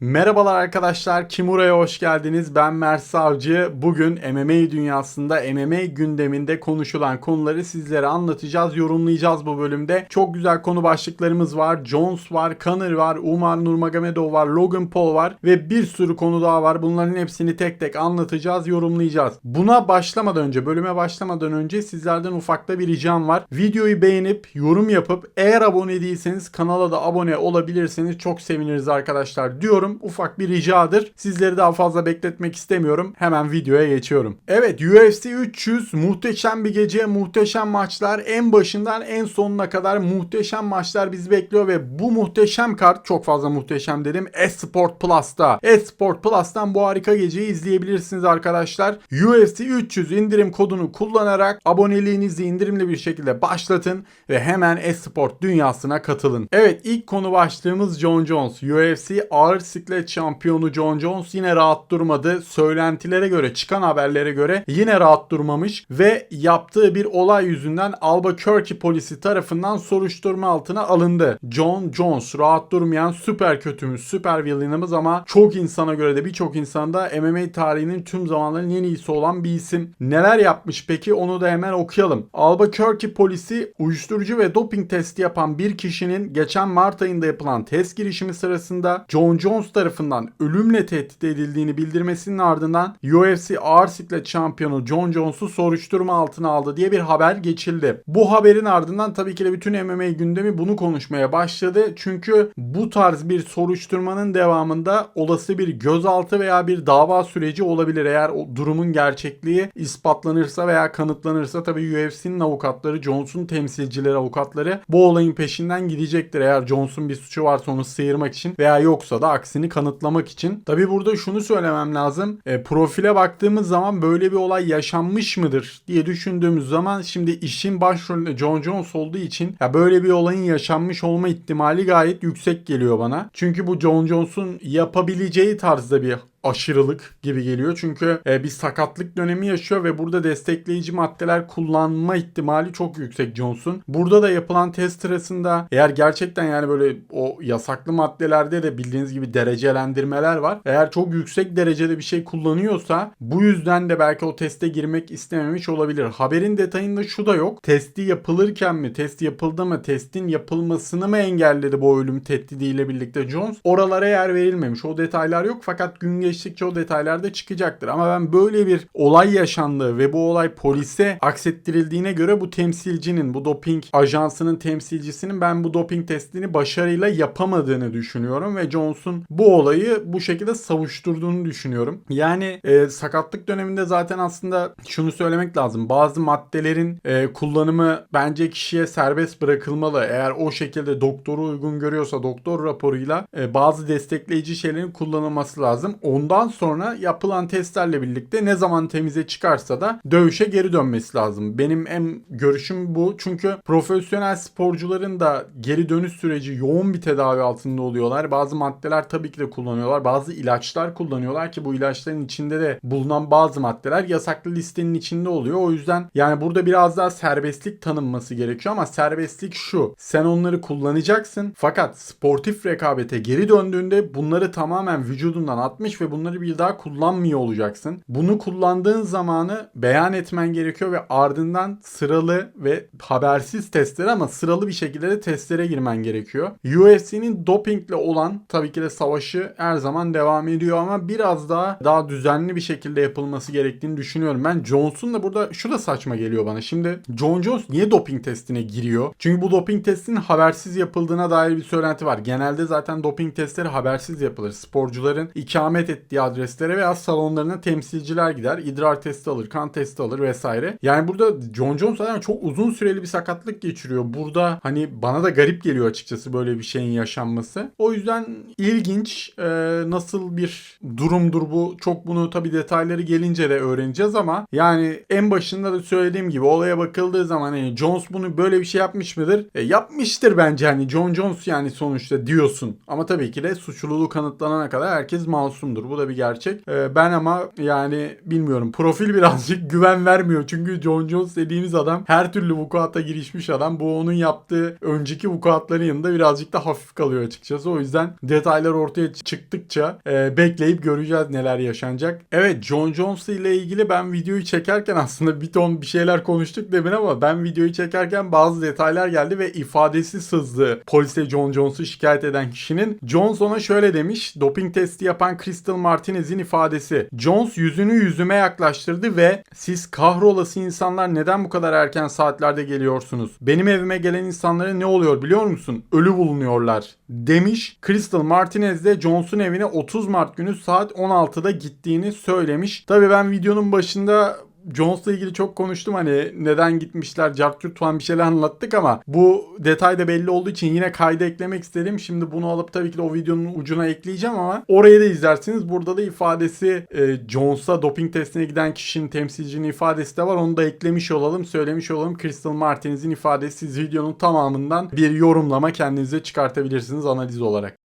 Merhabalar arkadaşlar, Kimura'ya hoş geldiniz. Ben Mert Savcı. Bugün MMA dünyasında, MMA gündeminde konuşulan konuları sizlere anlatacağız, yorumlayacağız bu bölümde. Çok güzel konu başlıklarımız var. Jones var, Conor var, Umar Nurmagomedov var, Logan Paul var ve bir sürü konu daha var. Bunların hepsini tek tek anlatacağız, yorumlayacağız. Buna başlamadan önce, bölüme başlamadan önce sizlerden ufakta bir ricam var. Videoyu beğenip, yorum yapıp eğer abone değilseniz kanala da abone olabilirseniz çok seviniriz arkadaşlar diyorum ufak bir ricadır. Sizleri daha fazla bekletmek istemiyorum. Hemen videoya geçiyorum. Evet UFC 300 muhteşem bir gece, muhteşem maçlar. En başından en sonuna kadar muhteşem maçlar bizi bekliyor ve bu muhteşem kart çok fazla muhteşem dedim. Esport Plus'ta. Esport Plus'tan bu harika geceyi izleyebilirsiniz arkadaşlar. UFC 300 indirim kodunu kullanarak aboneliğinizi indirimli bir şekilde başlatın ve hemen Esport dünyasına katılın. Evet ilk konu başlığımız John Jones. UFC ağır bisiklet şampiyonu John Jones yine rahat durmadı. Söylentilere göre, çıkan haberlere göre yine rahat durmamış ve yaptığı bir olay yüzünden Albuquerque polisi tarafından soruşturma altına alındı. John Jones rahat durmayan süper kötümüz, süper villainımız ama çok insana göre de birçok insanda MMA tarihinin tüm zamanların en iyisi olan bir isim. Neler yapmış peki onu da hemen okuyalım. Albuquerque polisi uyuşturucu ve doping testi yapan bir kişinin geçen Mart ayında yapılan test girişimi sırasında John Jones tarafından ölümle tehdit edildiğini bildirmesinin ardından UFC ağır siklet şampiyonu John Jones'u soruşturma altına aldı diye bir haber geçildi. Bu haberin ardından tabii ki de bütün MMA gündemi bunu konuşmaya başladı. Çünkü bu tarz bir soruşturmanın devamında olası bir gözaltı veya bir dava süreci olabilir. Eğer o durumun gerçekliği ispatlanırsa veya kanıtlanırsa tabii UFC'nin avukatları, Jones'un temsilcileri, avukatları bu olayın peşinden gidecektir. Eğer Jones'un bir suçu varsa onu sıyırmak için veya yoksa da aksini kanıtlamak için. Tabi burada şunu söylemem lazım. E, profile baktığımız zaman böyle bir olay yaşanmış mıdır diye düşündüğümüz zaman şimdi işin başrolünde John Jones olduğu için ya böyle bir olayın yaşanmış olma ihtimali gayet yüksek geliyor bana. Çünkü bu John Jones'un yapabileceği tarzda bir aşırılık gibi geliyor. Çünkü e, bir sakatlık dönemi yaşıyor ve burada destekleyici maddeler kullanma ihtimali çok yüksek Johnson. Burada da yapılan test sırasında eğer gerçekten yani böyle o yasaklı maddelerde de bildiğiniz gibi derecelendirmeler var. Eğer çok yüksek derecede bir şey kullanıyorsa bu yüzden de belki o teste girmek istememiş olabilir. Haberin detayında şu da yok. Testi yapılırken mi, test yapıldı mı, testin yapılmasını mı engelledi bu ölüm tehdidiyle birlikte Jones? Oralara yer verilmemiş. O detaylar yok fakat gün geçtikçe o detaylar da çıkacaktır. Ama ben böyle bir olay yaşandığı ve bu olay polise aksettirildiğine göre bu temsilcinin, bu doping ajansının temsilcisinin ben bu doping testini başarıyla yapamadığını düşünüyorum ve Jones'un bu olayı bu şekilde savuşturduğunu düşünüyorum. Yani e, sakatlık döneminde zaten aslında şunu söylemek lazım. Bazı maddelerin e, kullanımı bence kişiye serbest bırakılmalı. Eğer o şekilde doktoru uygun görüyorsa doktor raporuyla e, bazı destekleyici şeylerin kullanılması lazım. Ondan sonra yapılan testlerle birlikte ne zaman temize çıkarsa da dövüşe geri dönmesi lazım. Benim en görüşüm bu. Çünkü profesyonel sporcuların da geri dönüş süreci yoğun bir tedavi altında oluyorlar. Bazı maddeler tabii ki de kullanıyorlar. Bazı ilaçlar kullanıyorlar ki bu ilaçların içinde de bulunan bazı maddeler yasaklı listenin içinde oluyor. O yüzden yani burada biraz daha serbestlik tanınması gerekiyor ama serbestlik şu. Sen onları kullanacaksın fakat sportif rekabete geri döndüğünde bunları tamamen vücudundan atmış ve bunları bir daha kullanmıyor olacaksın. Bunu kullandığın zamanı beyan etmen gerekiyor ve ardından sıralı ve habersiz testler ama sıralı bir şekilde de testlere girmen gerekiyor. UFC'nin dopingle olan tabii ki de savaşı her zaman devam ediyor ama biraz daha daha düzenli bir şekilde yapılması gerektiğini düşünüyorum. Ben Jones'un da burada şu da saçma geliyor bana. Şimdi John Jones niye doping testine giriyor? Çünkü bu doping testinin habersiz yapıldığına dair bir söylenti var. Genelde zaten doping testleri habersiz yapılır. Sporcuların ikamet ettiği adreslere veya salonlarına temsilciler gider. idrar testi alır, kan testi alır vesaire. Yani burada John Jones zaten çok uzun süreli bir sakatlık geçiriyor. Burada hani bana da garip geliyor açıkçası böyle bir şeyin yaşanması. O yüzden ilginç e, nasıl bir durumdur bu. Çok bunu tabii detayları gelince de öğreneceğiz ama yani en başında da söylediğim gibi olaya bakıldığı zaman hani Jones bunu böyle bir şey yapmış mıdır? E, yapmıştır bence hani John Jones yani sonuçta diyorsun. Ama tabii ki de suçluluğu kanıtlanana kadar herkes masumdur. Bu da bir gerçek. Ee, ben ama yani bilmiyorum. Profil birazcık güven vermiyor. Çünkü John Jones dediğimiz adam her türlü vukuata girişmiş adam. Bu onun yaptığı önceki vukuatların yanında birazcık da hafif kalıyor açıkçası. O yüzden detaylar ortaya çıktıkça e, bekleyip göreceğiz neler yaşanacak. Evet John Jones ile ilgili ben videoyu çekerken aslında bir ton bir şeyler konuştuk demin ama ben videoyu çekerken bazı detaylar geldi ve ifadesi sızdı. Polise John Jones'u şikayet eden kişinin. Jones ona şöyle demiş. Doping testi yapan Crystal Martinez'in ifadesi. Jones yüzünü yüzüme yaklaştırdı ve siz kahrolası insanlar neden bu kadar erken saatlerde geliyorsunuz? Benim evime gelen insanlara ne oluyor biliyor musun? Ölü bulunuyorlar demiş. Crystal Martinez de Jones'un evine 30 Mart günü saat 16'da gittiğini söylemiş. Tabii ben videonun başında Jones'la ilgili çok konuştum hani neden gitmişler, Cartürt falan bir şeyler anlattık ama bu detay da belli olduğu için yine kayda eklemek istedim. Şimdi bunu alıp tabii ki de o videonun ucuna ekleyeceğim ama orayı da izlersiniz. Burada da ifadesi e, Jones'a doping testine giden kişinin temsilcinin ifadesi de var. Onu da eklemiş olalım, söylemiş olalım. Crystal Martinez'in ifadesi siz videonun tamamından bir yorumlama kendinize çıkartabilirsiniz analiz olarak.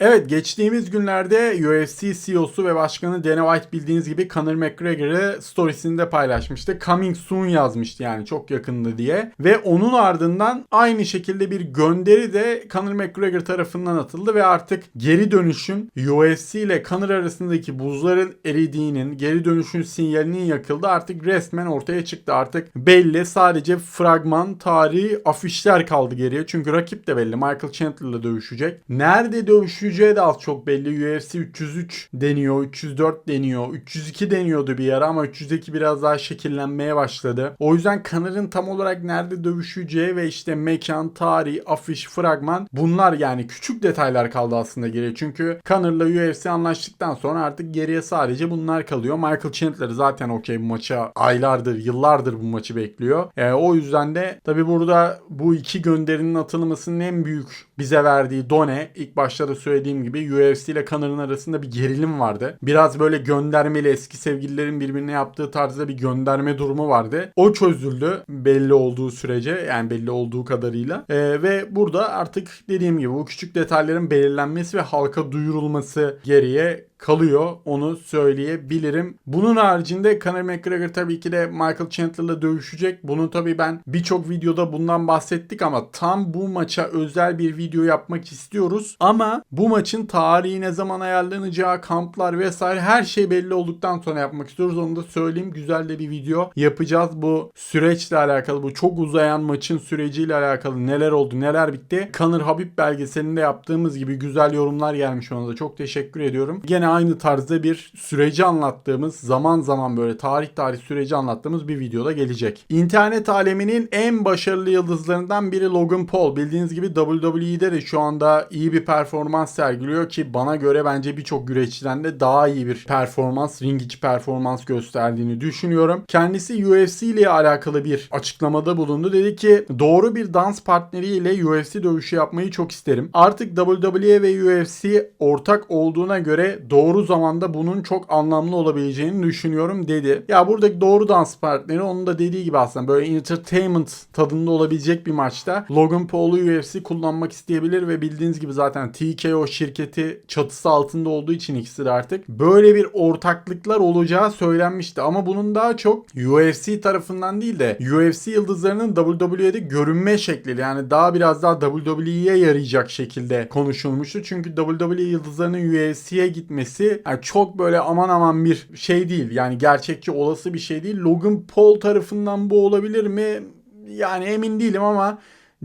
Evet geçtiğimiz günlerde UFC CEO'su ve başkanı Dana White bildiğiniz gibi Conor McGregor'ı storiesinde paylaşmıştı. Coming soon yazmıştı yani çok yakında diye. Ve onun ardından aynı şekilde bir gönderi de Conor McGregor tarafından atıldı ve artık geri dönüşün UFC ile Conor arasındaki buzların eridiğinin, geri dönüşün sinyalinin yakıldı. Artık resmen ortaya çıktı. Artık belli sadece fragman, tarihi, afişler kaldı geriye. Çünkü rakip de belli. Michael Chandler'la dövüşecek. Nerede dövüşecek? Düşeceği de az çok belli. UFC 303 deniyor, 304 deniyor, 302 deniyordu bir ara ama 302 biraz daha şekillenmeye başladı. O yüzden Connor'ın tam olarak nerede dövüşeceği ve işte mekan, tarih, afiş, fragman bunlar yani küçük detaylar kaldı aslında geriye. Çünkü Connor'la UFC anlaştıktan sonra artık geriye sadece bunlar kalıyor. Michael Chandler zaten okey bu maça aylardır, yıllardır bu maçı bekliyor. E, o yüzden de tabi burada bu iki gönderinin atılmasının en büyük bize verdiği done ilk başta da söylediğim gibi UFC ile Connor'ın arasında bir gerilim vardı. Biraz böyle göndermeli eski sevgililerin birbirine yaptığı tarzda bir gönderme durumu vardı. O çözüldü belli olduğu sürece yani belli olduğu kadarıyla. Ee, ve burada artık dediğim gibi bu küçük detayların belirlenmesi ve halka duyurulması geriye kalıyor. Onu söyleyebilirim. Bunun haricinde Conor McGregor tabii ki de Michael Chandler'la dövüşecek. Bunu tabii ben birçok videoda bundan bahsettik ama tam bu maça özel bir video yapmak istiyoruz. Ama bu maçın tarihi ne zaman ayarlanacağı, kamplar vesaire her şey belli olduktan sonra yapmak istiyoruz. Onu da söyleyeyim. Güzel de bir video yapacağız. Bu süreçle alakalı, bu çok uzayan maçın süreciyle alakalı neler oldu, neler bitti. Conor Habib belgeselinde yaptığımız gibi güzel yorumlar gelmiş ona da. Çok teşekkür ediyorum. Gene aynı tarzda bir süreci anlattığımız zaman zaman böyle tarih tarih süreci anlattığımız bir videoda gelecek. İnternet aleminin en başarılı yıldızlarından biri Logan Paul. Bildiğiniz gibi WWE'de de şu anda iyi bir performans sergiliyor ki bana göre bence birçok güreşçiden de daha iyi bir performans, ring içi performans gösterdiğini düşünüyorum. Kendisi UFC ile alakalı bir açıklamada bulundu. Dedi ki doğru bir dans partneriyle UFC dövüşü yapmayı çok isterim. Artık WWE ve UFC ortak olduğuna göre doğru zamanda bunun çok anlamlı olabileceğini düşünüyorum dedi. Ya buradaki doğru dans partneri onun da dediği gibi aslında böyle entertainment tadında olabilecek bir maçta Logan Paul'u UFC kullanmak isteyebilir ve bildiğiniz gibi zaten TKO şirketi çatısı altında olduğu için ikisi de artık böyle bir ortaklıklar olacağı söylenmişti. Ama bunun daha çok UFC tarafından değil de UFC yıldızlarının WWE'de görünme şekli yani daha biraz daha WWE'ye yarayacak şekilde konuşulmuştu. Çünkü WWE yıldızlarının UFC'ye gitmesi etmesi yani çok böyle aman aman bir şey değil. Yani gerçekçi olası bir şey değil. Logan Paul tarafından bu olabilir mi? Yani emin değilim ama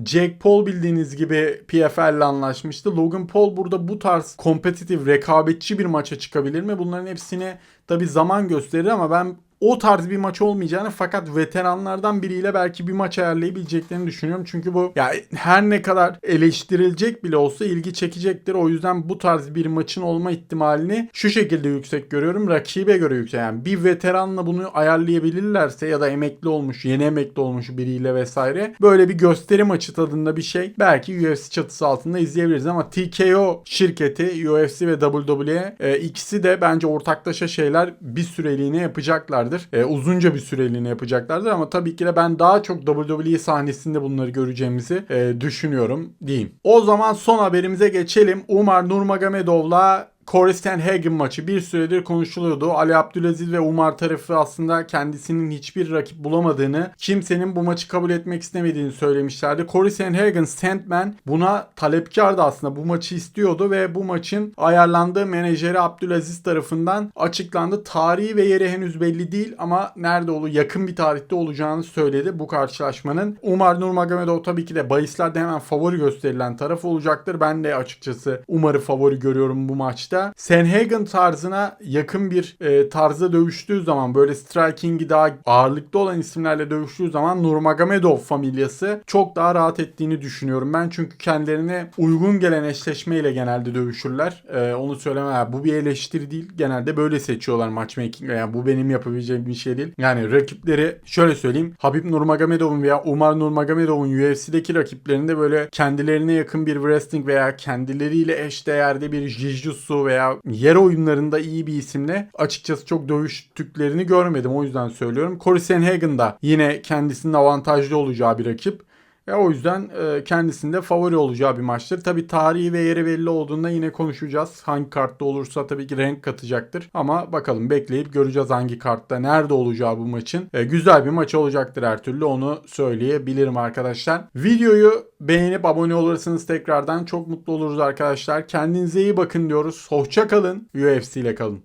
Jack Paul bildiğiniz gibi PFL ile anlaşmıştı. Logan Paul burada bu tarz kompetitif, rekabetçi bir maça çıkabilir mi? Bunların hepsini tabi zaman gösterir ama ben o tarz bir maç olmayacağını fakat veteranlardan biriyle belki bir maç ayarlayabileceklerini düşünüyorum. Çünkü bu ya her ne kadar eleştirilecek bile olsa ilgi çekecektir. O yüzden bu tarz bir maçın olma ihtimalini şu şekilde yüksek görüyorum. Rakibe göre yüksek. Yani bir veteranla bunu ayarlayabilirlerse ya da emekli olmuş, yeni emekli olmuş biriyle vesaire böyle bir gösteri maçı tadında bir şey belki UFC çatısı altında izleyebiliriz ama TKO şirketi UFC ve WWE e, ikisi de bence ortaklaşa şeyler bir süreliğine yapacaklardır yapacaklardır. E, uzunca bir süreliğine yapacaklardır ama tabii ki de ben daha çok WWE sahnesinde bunları göreceğimizi e, düşünüyorum diyeyim. O zaman son haberimize geçelim. Umar Nurmagomedov'la Corey Hagen maçı bir süredir konuşuluyordu. Ali Abdülaziz ve Umar tarafı aslında kendisinin hiçbir rakip bulamadığını, kimsenin bu maçı kabul etmek istemediğini söylemişlerdi. Corey Hagen, Sandman buna talepkardı aslında. Bu maçı istiyordu ve bu maçın ayarlandığı menajeri Abdülaziz tarafından açıklandı. Tarihi ve yeri henüz belli değil ama nerede olur yakın bir tarihte olacağını söyledi bu karşılaşmanın. Umar Nurmagomedov tabii ki de bahislerde hemen favori gösterilen taraf olacaktır. Ben de açıkçası Umar'ı favori görüyorum bu maçta maçta Sanhagen tarzına yakın bir e, tarzda dövüştüğü zaman böyle striking'i daha ağırlıklı olan isimlerle dövüştüğü zaman Nurmagomedov familyası çok daha rahat ettiğini düşünüyorum ben. Çünkü kendilerine uygun gelen eşleşmeyle genelde dövüşürler. E, onu söyleme bu bir eleştiri değil. Genelde böyle seçiyorlar matchmaking. Yani bu benim yapabileceğim bir şey değil. Yani rakipleri şöyle söyleyeyim. Habib Nurmagomedov'un veya Umar Nurmagomedov'un UFC'deki rakiplerinde böyle kendilerine yakın bir wrestling veya kendileriyle eşdeğerde bir jiu-jitsu veya yer oyunlarında iyi bir isimle açıkçası çok dövüştüklerini görmedim. O yüzden söylüyorum. Corey Sanhagen da yine kendisinin avantajlı olacağı bir rakip. Ya o yüzden e, kendisinde favori olacağı bir maçtır. Tabi tarihi ve yeri belli olduğunda yine konuşacağız. Hangi kartta olursa tabii ki renk katacaktır. Ama bakalım bekleyip göreceğiz hangi kartta nerede olacağı bu maçın. E, güzel bir maç olacaktır her türlü onu söyleyebilirim arkadaşlar. Videoyu beğenip abone olursanız tekrardan çok mutlu oluruz arkadaşlar. Kendinize iyi bakın diyoruz. Hoşça kalın. UFC ile kalın.